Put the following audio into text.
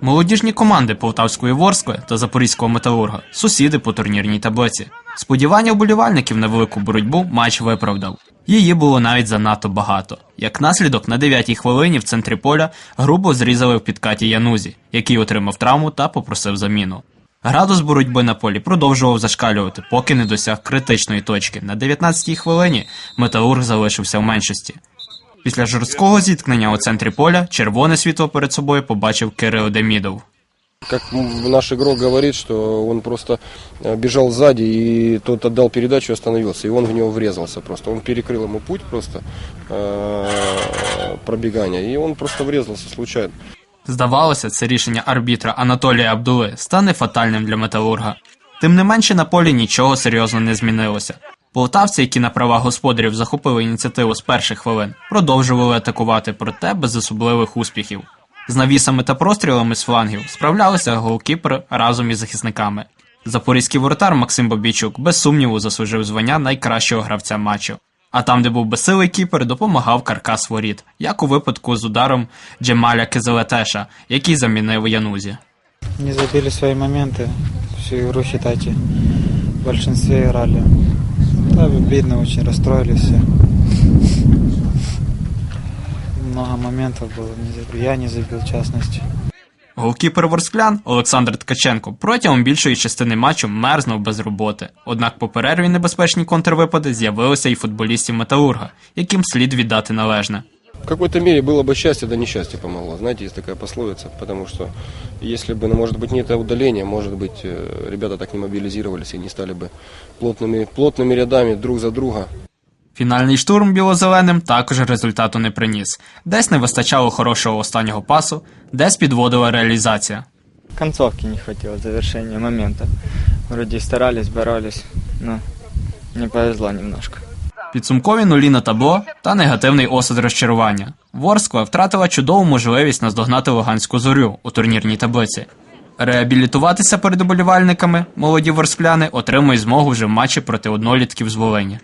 Молодіжні команди Полтавської Ворскли та Запорізького металурга сусіди по турнірній таблиці. Сподівання вболівальників на велику боротьбу матч виправдав. Її було навіть занадто багато. Як наслідок, на 9-й хвилині в центрі поля грубо зрізали в підкаті Янузі, який отримав травму та попросив заміну. Градус боротьби на полі продовжував зашкалювати, поки не досяг критичної точки. На 19-й хвилині металург залишився в меншості. Після жорсткого зіткнення у центрі поля червоне світло перед собою побачив Кирил Демідов. Как м, наш игрок говорит, что он просто э, бежал сзади, и тот отдал передачу и остановился, и он в него врезался просто. Он перекрыл ему путь просто э, пробегания, и он просто врезался случайно. Здавалося, це рішення арбітра Анатолія Абдули стане фатальним для металурга. Тим не менше на полі нічого серйозно не змінилося. Полтавці, які на правах господарів захопили ініціативу з перших хвилин, продовжували атакувати, проте без особливих успіхів. З навісами та прострілами з флангів справлялися голкіпер разом із захисниками. Запорізький воротар Максим Бабійчук без сумніву заслужив звання найкращого гравця матчу. А там, де був безсилий кіпер, допомагав каркас воріт, як у випадку з ударом Джемаля Кизелетеша, який замінив Янузі. Не забили свои моменты. Всю игру, считайте, в большинстве играли. Да, бедно очень расстроились все. Много моментов было, я не забил в частности. Голкіпер Ворсклян Олександр Ткаченко протягом більшої частини матчу мерзнув без роботи. Однак по перерві небезпечні контрвипади з'явилися і футболістів Металурга, яким слід віддати належне. В какой-то мере было бы счастье, да несчастье помогло. Знаете, есть такая пословица, потому что если бы, ну, может быть, не это удаление, может быть, э, ребята так не мобилизировались и не стали бы плотными, плотными рядами друг за друга. Фінальний штурм білозеленим також результату не приніс. Десь не вистачало хорошого останнього пасу, десь підводила реалізація. концовки не хватило, завершения момента. Вроде и старались, боролись, но не повезло немножко. Підсумкові нулі на табло та негативний осад розчарування. Ворскла втратила чудову можливість наздогнати Луганську зорю у турнірній таблиці. Реабілітуватися перед оболівальниками молоді ворскляни отримують змогу вже в матчі проти однолітків з Волині.